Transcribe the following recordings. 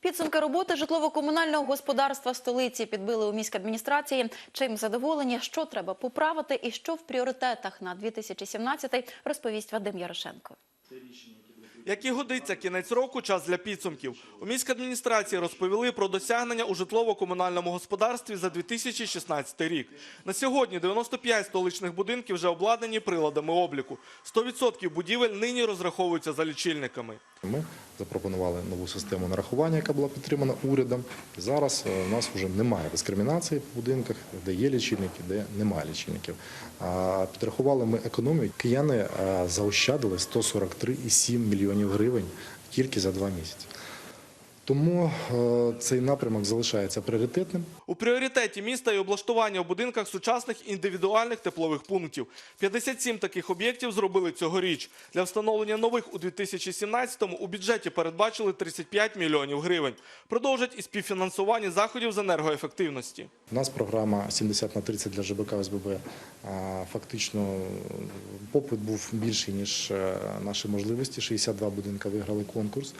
Підсумки роботи житлово-комунального господарства столиці підбили у міськадміністрації. Чим задоволені, що треба поправити і що в пріоритетах на 2017 розповість Вадим Ярошенко. Як і годиться, кінець року – час для підсумків. У міськадміністрації розповіли про досягнення у житлово-комунальному господарстві за 2016 рік. На сьогодні 95 столичних будинків вже обладнані приладами обліку. 100% будівель нині розраховуються за лічильниками. Ми запропонували нову систему нарахування, яка була підтримана урядом. Зараз е, у нас вже немає дискримінації в будинках, де є лічильники, де немає лічильників. Підрахували ми економію. Кияни е, заощадили 143,7 мільйонів гривень тільки за два місяці. Тому е, цей напрямок залишається пріоритетним. У пріоритеті міста і облаштування у будинках сучасних індивідуальних теплових пунктів. 57 таких об'єктів зробили цьогоріч. Для встановлення нових у 2017-му у бюджеті передбачили 35 мільйонів гривень. Продовжать і співфінансування заходів з енергоефективності. У нас програма 70 на 30 для ЖБК ОСББ. Фактично попит був більший, ніж е, наші можливості. 62 будинка виграли конкурс.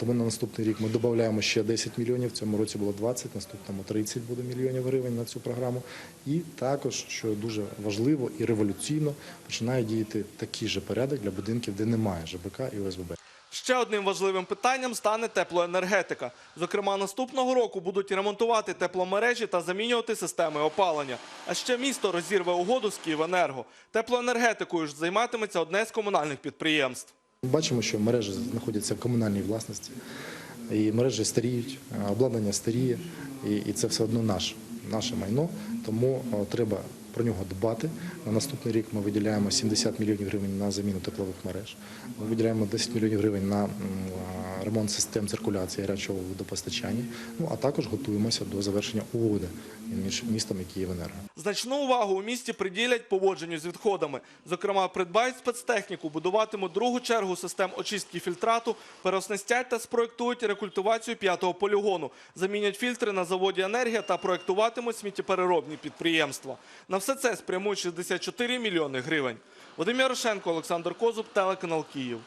Тому на наступний рік ми додаємо ще 10 мільйонів. В цьому році було 20, наступному 30 буде мільйонів гривень на цю програму. І також, що дуже важливо і революційно, починає діяти такий же порядок для будинків, де немає ЖБК і ОСББ. Ще одним важливим питанням стане теплоенергетика. Зокрема, наступного року будуть ремонтувати тепломережі та замінювати системи опалення. А ще місто розірве угоду з Київенерго. Теплоенергетикою ж займатиметься одне з комунальних підприємств. Бачимо, що мережі знаходяться в комунальній власності, і мережі старіють, обладнання старіє, і, це все одно наше, наше майно. Тому треба про нього дбати. На наступний рік ми виділяємо 70 мільйонів гривень на заміну теплових мереж. Ми виділяємо 10 мільйонів гривень на ремонт систем циркуляції гарячого водопостачання. Ну а також готуємося до завершення угоди між містом і Київенерго. Значну увагу у місті приділять поводженню з відходами. Зокрема, придбають спецтехніку, будуватимуть другу чергу систем очистки фільтрату, переоснастять та спроектують рекультивацію п'ятого полігону, замінять фільтри на заводі «Енергія» та проектуватимуть сміттєпереробні підприємства. На все це спрямують 64 мільйони гривень. Вадим Ярошенко, Олександр Козуб, телеканал Київ.